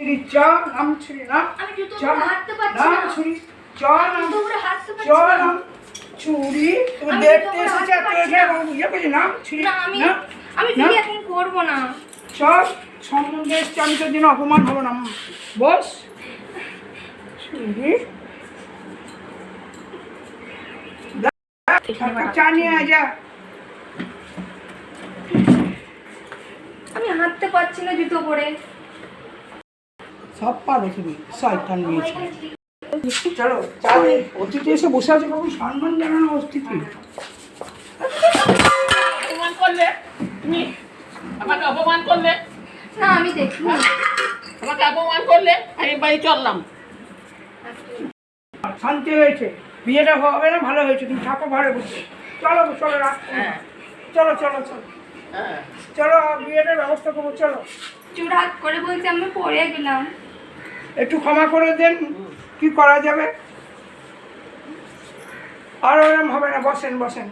ছুরি চ নাম ছুরি নাম নাম না। ছুরি চ নাম জুতো পরে চ নাম ছুরি তুমি দেখতে জুতো পরে তুই এখানে ইয়ে করছিস নাম ছুরি না আমি না আমি না? বিয়ে এখন করব না। চল সম্বন্ধে আমি তোর জন্য অপমান হব না। বস। ছুরি চা নিয়ে আয় যা। আমি হাঁটতে পারছি না জুতো পরে। সব তুমি শয়তান চলো। অতিথি এসে বসে আছে সম্মান জানানো অতিথি? অপমান করলে? তুমি আমাকে অপমান করলে? না আমি দেখিনি। আমাকে অপমান করলে? আমি বাড়ি চললাম। শান্তি হয়েছে। বিয়েটা হবে না ভালো হয়েছে। তুমি থাকো ঘরে বসে। চলো চলো রাখ। হ্যাঁ। চলো চলো চলো। হ্যাঁ। চলো বিয়েটার ব্যবস্থা করব চলো। চোর হাত করে বলছি আমি পড়ে গেলাম। একটু ক্ষমা করে দেন কি করা যাবে? আর ওরম হবে না বসেন বসেন।